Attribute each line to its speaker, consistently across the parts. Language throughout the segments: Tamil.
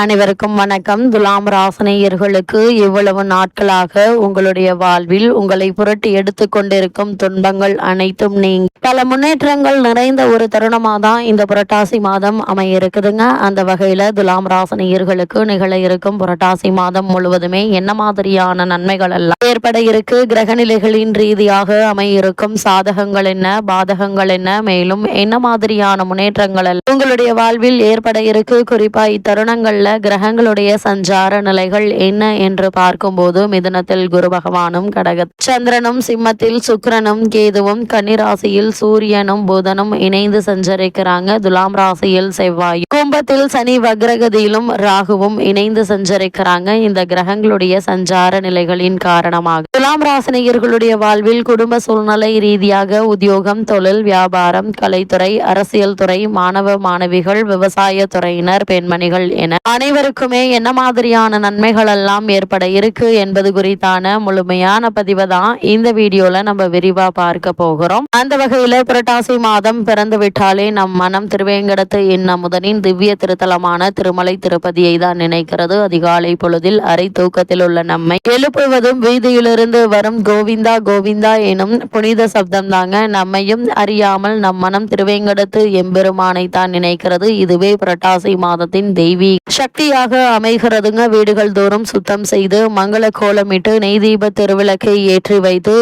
Speaker 1: அனைவருக்கும் வணக்கம். துலாம் ராசனையர்களுக்கு இவ்வளவு நாட்களாக உங்களுடைய வாழ்வில் உங்களை புரட்டி எடுத்து கொண்டிருக்கும் துன்பங்கள் அனைத்தும் நீங்க. பல முன்னேற்றங்கள் நிறைந்த ஒரு தருணமாக தான் இந்த புரட்டாசி மாதம் அமைய இருக்குதுங்க அந்த வகையில துலாம் ராசனையர்களுக்கு நிகழ இருக்கும் புரட்டாசி மாதம் முழுவதுமே என்ன மாதிரியான நன்மைகள் எல்லாம் ஏற்பட இருக்கு? கிரகநிலைகளின் ரீதியாக அமைய இருக்கும் சாதகங்கள் என்ன? பாதகங்கள் என்ன? மேலும் என்ன மாதிரியான முன்னேற்றங்கள் எல்லாம் உங்களுடைய வாழ்வில் ஏற்பட இருக்கு? குறிப்பா இத்தருணங்கள்ல கிரகங்களுடைய சஞ்சார நிலைகள் என்ன என்று பார்க்கும்போது மிதுனத்தில் குரு பகவானும் கடக சந்திரனும் சிம்மத்தில் சுக்கிரனும் கேதுவும் கன்னிராசியில் சூரியனும் புதனும் இணைந்து சஞ்சரிக்கிறாங்க. துலாம் ராசியில் செவ்வாய் கும்பத்தில் சனி வக்ரகதியிலும் ராகுவும் இணைந்து சஞ்சரிக்கிறாங்க. இந்த கிரகங்களுடைய சஞ்சார நிலைகளின் காரணமாக துலாம் ராசினியர்களுடைய வாழ்வில் குடும்ப சூழ்நிலை ரீதியாக உத்தியோகம் தொழில் வியாபாரம் கலைத்துறை அரசியல் துறை மாணவ மாணவிகள் விவசாய துறையினர் பெண்மணிகள் என அனைவருக்குமே என்ன மாதிரியான நன்மைகள் எல்லாம் ஏற்பட இருக்கு என்பது குறித்தான முழுமையான பதிவை தான் இந்த வீடியோல நம்ம விரிவா பார்க்க போகிறோம். அந்த வகையில புரட்டாசி மாதம் பிறந்து விட்டாலே நம் மனம் திருவேங்கடத்து இன்னமுதனின் திவ்ய திருத்தலமான திருமலை திருப்பதியை தான் நினைக்கிறது. அதிகாலை பொழுதில் அரை தூக்கத்தில் உள்ள நம்மை எழுப்புவதும் வீதியிலிருந்து வரும் கோவிந்தா கோவிந்தா எனும் புனித சப்தம் தாங்க நம்மையும் அறியாமல் நம் மனம் திருவேங்கடத்து எம்பெருமானை தான் நினைக்கிறது. இதுவே புரட்டாசி மாதத்தின் தெய்வீக சக்தியாக அமைகிறதுங்க. வீடுகள் தோறும் சுத்தம் செய்து மங்கள கோலமிட்டு நெய் தீப திருவிளக்கை ஏற்றி வைத்து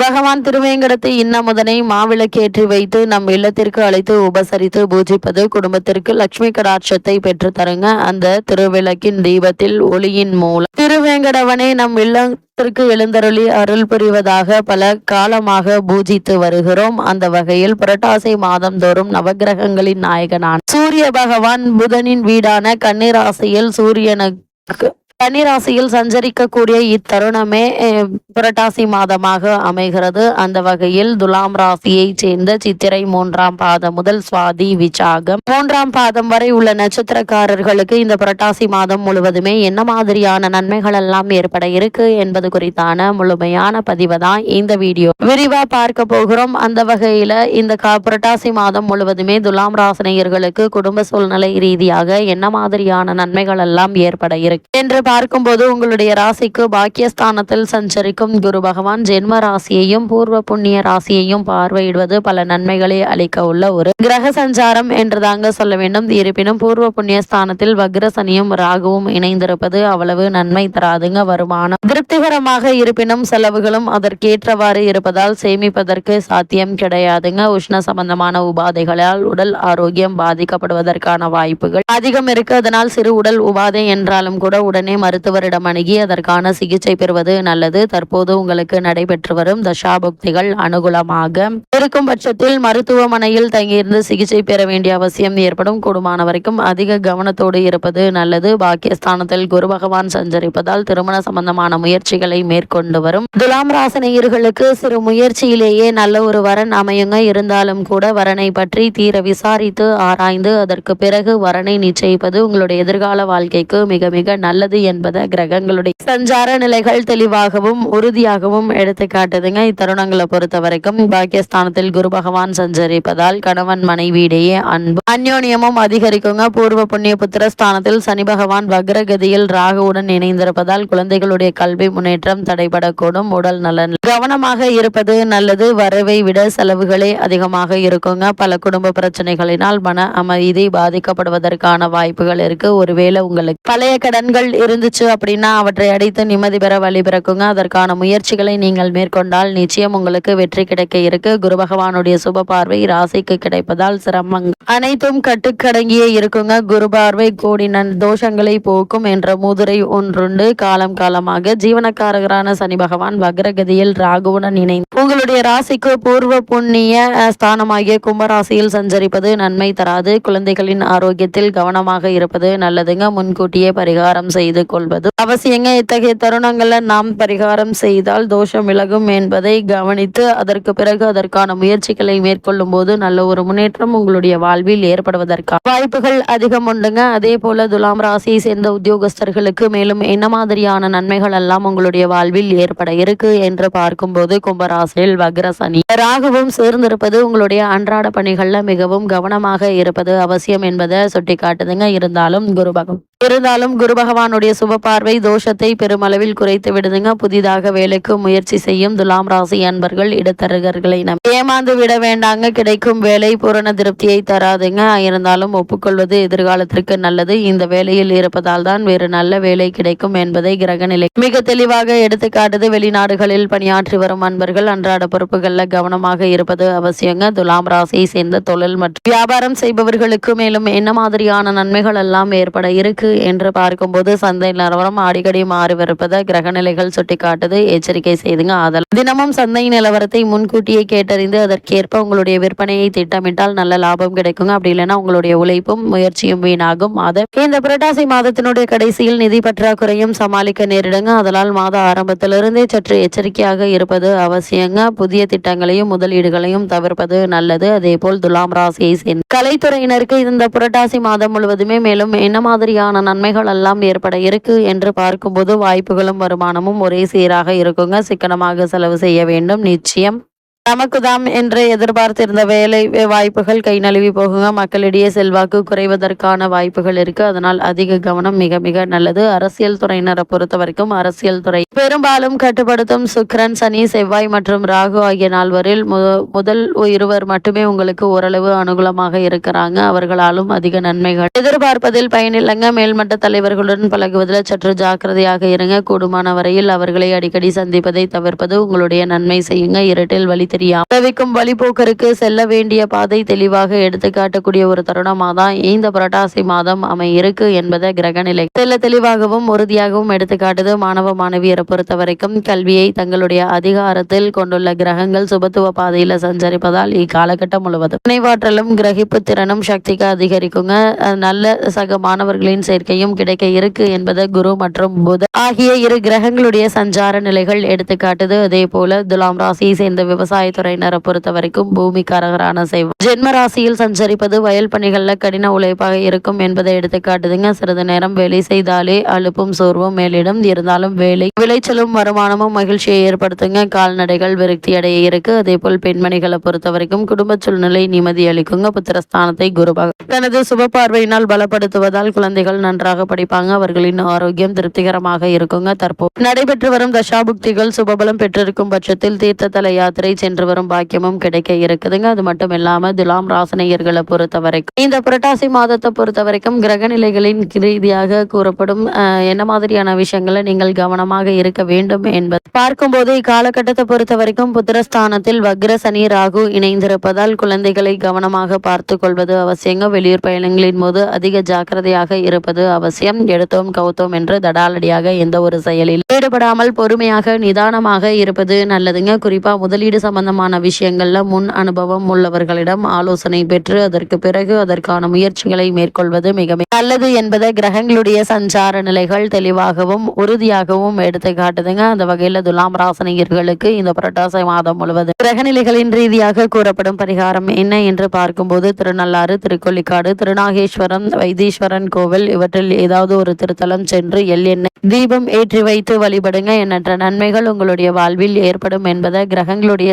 Speaker 1: பகவான் திருவேங்கடத்தை இன்னமுதனை மாவிளக்கேற்றி வைத்து நம் இல்லத்திற்கு அழைத்து உபசரித்து பூஜிப்பது குடும்பத்திற்கு லட்சுமி கடாட்சத்தை பெற்று தருங்க. அந்த திருவிளக்கின் தீபத்தில் ஒளியின் மூலம் திருவேங்கடவனை நம் இல்லத்திற்கு எழுந்தருளி அருள் புரிவதாக பல காலமாக பூஜித்து வருகிறோம். அந்த வகையில் புரட்டாசி மாதம் தோறும் நவகிரகங்களின் நாயகனான சூரிய பகவான் புதனின் வீடான கன்னிராசியில் சூரியனுக்கு கன்னிராசியில் சஞ்சரிக்கக்கூடிய இத்தருணமே புரட்டாசி மாதமாக அமைகிறது. அந்த வகையில் துலாம் ராசியைச் சேர்ந்த சித்திரை மூன்றாம் பாதம் முதல் சுவாதி விசாகம். மூன்றாம் பாதம் வரை உள்ள நட்சத்திரக்காரர்களுக்கு இந்த புரட்டாசி மாதம் முழுவதுமே என்ன மாதிரியான நன்மைகள் எல்லாம் ஏற்பட இருக்கு என்பது குறித்தான முழுமையான பதிவு தான் இந்த வீடியோ. விரிவா பார்க்க போகிறோம். அந்த வகையில இந்த கா புரட்டாசி மாதம் முழுவதுமே துலாம் ராசினியர்களுக்கு குடும்ப சூழ்நிலை ரீதியாக என்ன மாதிரியான நன்மைகள் எல்லாம் ஏற்பட இருக்கு என்று பார்க்கும்போது உங்களுடைய ராசிக்கு பாக்கியஸ்தானத்தில் சஞ்சரிக்கும் குரு பகவான் ஜென்ம ராசியையும் பூர்வ புண்ணிய ராசியையும் பார்வையிடுவது பல நன்மைகளை அளிக்க உள்ள ஒரு கிரக சஞ்சாரம் என்று தாங்க சொல்ல வேண்டும். இருப்பினும் பூர்வ புண்ணிய ஸ்தானத்தில் வக்ரசனியும் ராகுவும் இணைந்திருப்பது அவ்வளவு நன்மை தராதுங்க. வருமானம் திருப்திகரமாக இருப்பினும் செலவுகளும் அதற்கேற்றவாறு இருப்பதால் சேமிப்பதற்கு சாத்தியம் கிடையாதுங்க. உஷ்ண சம்பந்தமான உபாதைகளால் உடல் ஆரோக்கியம் பாதிக்கப்படுவதற்கான வாய்ப்புகள் அதிகம் இருக்கு. அதனால் சிறு உடல் உபாதை என்றாலும் கூட உடனே மருத்துவரிடம் அணுகி அதற்கான சிகிச்சை பெறுவது நல்லது. தற்போது உங்களுக்கு நடைபெற்று வரும் தசாபக்திகள் அனுகூலமாக இருக்கும் பட்சத்தில் மருத்துவமனையில் தங்கியிருந்து சிகிச்சை பெற வேண்டிய அவசியம் ஏற்படும். கூடுமான வரைக்கும் அதிக கவனத்தோடு இருப்பது நல்லது. பாக்கியஸ்தானத்தில் குரு பகவான் சஞ்சரிப்பதால் திருமண சம்பந்தமான முயற்சிகளை மேற்கொண்டு வரும். துலாம் ராசனையர்களுக்கு சிறு முயற்சியிலேயே நல்ல ஒரு வரன் அமையுங்க. இருந்தாலும் கூட வரனை பற்றி தீர விசாரித்து ஆராய்ந்து அதற்கு பிறகு வரனை நிச்சயிப்பது உங்களுடைய எதிர்கால வாழ்க்கைக்கு மிக மிக நல்லது என்பதை கிரகங்களுடைய சஞ்சார நிலைகள் தெளிவாகவும் உறுதியாகவும் எடுத்து காட்டுதுங்க இத்தருணங்களை பொறுத்த வரைக்கும் பாக்கியஸ்தானத்தில் குரு பகவான் சஞ்சரிப்பதால் கணவன் மனைவியிடையே அன்பு அந்யோன்யமும் அதிகரிக்குங்க. பூர்வ புண்ணிய ஸ்தானத்தில் சனி பகவான் வக்ரகதியில் ராகுவுடன் இணைந்திருப்பதால் குழந்தைகளுடைய கல்வி முன்னேற்றம் தடைபடக்கூடும். உடல் நலன் கவனமாக இருப்பது நல்லது. வரவை விட செலவுகளே அதிகமாக இருக்குங்க. பல குடும்ப பிரச்சனைகளினால் மன அமைதி பாதிக்கப்படுவதற்கான வாய்ப்புகள் இருக்கு. ஒருவேளை உங்களுக்கு பழைய கடன்கள் இருந்துச்சு அப்படின்னா அவற்றை அடைத்து நிம்மதி பெற வழி பிறக்குங்க. அதற்கான முயற்சிகளை நீங்கள் மேற்கொண்டால் நிச்சயம் உங்களுக்கு வெற்றி கிடைக்க இருக்கு. குரு பகவானுடைய சுப பார்வை ராசிக்கு கிடைப்பதால் சிரமங்கள் அனைத்தும் கட்டுக்கடங்கியே இருக்குங்க. குரு பார்வை கோடி நன் தோஷங்களை போக்கும் என்ற மூதுரை ஒன்றுண்டு. காலம் காலமாக ஜீவனக்காரகரான சனி பகவான் வக்ரகதியில் ராகுவுடன் இணைந்து உங்களுடைய ராசிக்கு பூர்வ புண்ணிய ஸ்தானமாகிய கும்பராசியில் சஞ்சரிப்பது நன்மை தராது. குழந்தைகளின் ஆரோக்கியத்தில் கவனமாக இருப்பது நல்லதுங்க. முன்கூட்டியே பரிகாரம் செய்து கொள்வது அவசியங்க. இத்தகைய தருணங்களை நாம் பரிகாரம் செய்தால் தோஷம் விலகும் என்பதை கவனித்து அதற்கு பிறகு அதற்கான முயற்சிகளை மேற்கொள்ளும் போது நல்ல ஒரு முன்னேற்றம் உங்களுடைய வாழ்வில் ஏற்படுவதற்கான வாய்ப்புகள் அதிகம் உண்டுங்க. அதே போல துலாம் ராசியை சேர்ந்த உத்தியோகஸ்தர்களுக்கு மேலும் என்ன மாதிரியான நன்மைகள் எல்லாம் உங்களுடைய வாழ்வில் ஏற்பட இருக்கு என்று பார்க்கும்போது கும்பராசி ராசியில் வக்ர சனி ராகுவும் சேர்ந்திருப்பது உங்களுடைய அன்றாட பணிகள்ல மிகவும் கவனமாக இருப்பது அவசியம் என்பதை சுட்டி காட்டுதுங்க இருந்தாலும் குரு இருந்தாலும் குரு பகவானுடைய சுப பார்வை தோஷத்தை பெருமளவில் குறைத்து விடுதுங்க. புதிதாக வேலைக்கு முயற்சி செய்யும் துலாம் ராசி அன்பர்கள் இடத்தரகர்களை நம்பி ஏமாந்து விட வேண்டாங்க. கிடைக்கும் வேலை பூரண திருப்தியை தராதுங்க. இருந்தாலும் ஒப்புக்கொள்வது எதிர்காலத்திற்கு நல்லது. இந்த வேலையில் இருப்பதால் தான் வேறு நல்ல வேலை கிடைக்கும் என்பதை கிரகநிலை மிக தெளிவாக எடுத்துக்காட்டுது வெளிநாடுகளில் பணியாற்றி வரும் அன்பர்கள் அன்றாட பொறுப்புகள்ல கவனமாக இருப்பது அவசியங்க. துலாம் ராசியை சேர்ந்த தொழில் மற்றும் வியாபாரம் செய்பவர்களுக்கு மேலும் என்ன மாதிரியான நன்மைகள் எல்லாம் ஏற்பட இருக்கு? இருக்கு என்று பார்க்கும்போது சந்தை நிலவரம் அடிக்கடி மாறிவிருப்பதை கிரகநிலைகள் சுட்டிக்காட்டுது. எச்சரிக்கை செய்துங்க ஆதல். தினமும் சந்தை நிலவரத்தை முன்கூட்டியே கேட்டறிந்து அதற்கேற்ப உங்களுடைய விற்பனையை திட்டமிட்டால் நல்ல லாபம் கிடைக்குங்க. அப்படி இல்லைன்னா உங்களுடைய உழைப்பும் முயற்சியும் வீணாகும். மாதம் இந்த புரட்டாசி மாதத்தினுடைய கடைசியில் நிதி பற்றாக்குறையும் சமாளிக்க நேரிடுங்க. அதனால் மாத ஆரம்பத்திலிருந்தே சற்று எச்சரிக்கையாக இருப்பது அவசியங்க. புதிய திட்டங்களையும் முதலீடுகளையும் தவிர்ப்பது நல்லது. அதே போல் துலாம் ராசியை சேர்ந்த கலைத்துறையினருக்கு இந்த புரட்டாசி மாதம் முழுவதுமே மேலும் என்ன மாதிரியான நன்மைகள் எல்லாம் ஏற்பட இருக்கு என்று பார்க்கும்போது வாய்ப்புகளும் வருமானமும் ஒரே சீராக இருக்குங்க. சிக்கனமாக செலவு செய்ய வேண்டும். நிச்சயம். நமக்குதாம் என்று எதிர்பார்த்திருந்த வேலை வாய்ப்புகள் கை நழுவி போகுங்க. மக்களிடையே செல்வாக்கு குறைவதற்கான வாய்ப்புகள் இருக்கு. அதனால் அதிக கவனம் மிக மிக நல்லது. அரசியல் துறையினரை பொறுத்த வரைக்கும் அரசியல் துறை. பெரும்பாலும் கட்டுப்படுத்தும் சுக்ரன் சனி செவ்வாய் மற்றும் ராகு ஆகிய நால்வரில் முதல் இருவர் மட்டுமே உங்களுக்கு ஓரளவு அனுகூலமாக இருக்கிறாங்க. அவர்களாலும் அதிக நன்மைகள். எதிர்பார்ப்பதில் பயனில்லைங்க மேல்மட்ட தலைவர்களுடன் பழகுவதில் சற்று ஜாக்கிரதையாக இருங்க. கூடுமான வரையில் அவர்களை அடிக்கடி சந்திப்பதை தவிர்ப்பது உங்களுடைய நன்மை செய்யுங்க. இருட்டில் வழி தெரியாம தவிக்கும் வழிபோக்கருக்கு செல்ல வேண்டிய பாதை தெளிவாக எடுத்து காட்டக்கூடிய ஒரு தருணமாக தான் இந்த புரட்டாசி மாதம் அமை இருக்கு என்பதை கிரகநிலை செல்ல தெளிவாகவும் உறுதியாகவும் எடுத்து காட்டுது. மாணவ மாணவியரை பொறுத்த வரைக்கும் கல்வியை தங்களுடைய அதிகாரத்தில் கொண்டுள்ள கிரகங்கள் சுபத்துவ பாதையில சஞ்சரிப்பதால் இக்காலகட்டம் முழுவதும் நினைவாற்றலும் கிரகிப்பு திறனும் சக்திக்கு அதிகரிக்குங்க. நல்ல சக மாணவர்களின் சேர்க்கையும் கிடைக்க இருக்கு என்பது குரு மற்றும் புத ஆகிய இரு கிரகங்களுடைய சஞ்சார நிலைகள் எடுத்து காட்டுது. அதே போல துலாம் ராசியை சேர்ந்த விவசாயத்துறையினரை பொறுத்த வரைக்கும் பூமிக்காரகரான செய்வோம் ஜென்ம ராசியில் சஞ்சரிப்பது வயல் பணிகளில் கடின உழைப்பாக இருக்கும் என்பதை எடுத்து காட்டுதுங்க. சிறிது நேரம் வேலை செய்தாலே அலுப்பும் சோர்வும் மேலிடும். இருந்தாலும் வேலை விளைச்சலும் வருமானமும் மகிழ்ச்சியை ஏற்படுத்துங்க. கால்நடைகள் விருத்தி அடைய இருக்கு. அதே போல் பெண்மணிகளை பொறுத்த வரைக்கும் குடும்ப சூழ்நிலை நிம்மதி அளிக்குங்க. புத்திரஸ்தானத்தை குருபாக தனது சுப பார்வையினால் பலப்படுத்துவதால் குழந்தைகள் நன்றாக படிப்பாங்க. அவர்களின் ஆரோக்கியம் திருப்திகரமாக இருக்குங்க. தற்போது நடைபெற்று வரும் தசாபுக்திகள் சுபபலம் பெற்றிருக்கும் பட்சத்தில் தீர்த்த தல யாத்திரை சென்று சென்று வரும் பாக்கியமும் கிடைக்க இருக்குதுங்க. அது மட்டும் இல்லாம துலாம் ராசனையர்களை பொறுத்த வரைக்கும் இந்த புரட்டாசி மாதத்தை பொறுத்த வரைக்கும் கிரக நிலைகளின் ரீதியாக கூறப்படும் என்ன மாதிரியான விஷயங்களை நீங்கள் கவனமாக இருக்க வேண்டும் என்பது. பார்க்கும்போது இக்காலகட்டத்தை பொறுத்த வரைக்கும் புத்திரஸ்தானத்தில் வக்ர சனி ராகு இணைந்திருப்பதால் குழந்தைகளை கவனமாக பார்த்து கொள்வது அவசியங்க. வெளியூர் பயணங்களின் போது அதிக ஜாக்கிரதையாக இருப்பது அவசியம். எடுத்தோம் கவுத்தோம் என்று தடாலடியாக எந்த ஒரு செயலில் ஈடுபடாமல் பொறுமையாக நிதானமாக இருப்பது நல்லதுங்க. குறிப்பா முதலீடு சம்பந்தமான விஷயங்களில் முன் அனுபவம் உள்ளவர்களிடம் ஆலோசனை பெற்று அதற்கு பிறகு அதற்கான முயற்சிகளை மேற்கொள்வது மிக நல்லது என்பதை கிரகங்களுடைய சஞ்சார நிலைகள் தெளிவாகவும் உறுதியாகவும் எடுத்து காட்டுதுங்க. அந்த வகையில் துலாம் ராசனிகர்களுக்கு இந்த புரட்டாசி மாதம் முழுவதும் கிரகநிலைகளின் ரீதியாக கூறப்படும் பரிகாரம் என்ன என்று பார்க்கும்போது திருநள்ளாறு திருக்கொள்ளிக்காடு திருநாகேஸ்வரம் வைத்தீஸ்வரன் கோவில் இவற்றில் ஏதாவது ஒரு திருத்தலம் சென்று எல் எண்ணெய் தீபம் ஏற்றி வைத்து வழிபடுங்க. எண்ணற்ற நன்மைகள் உங்களுடைய வாழ்வில் ஏற்படும் என்பதை கிரகங்களுடைய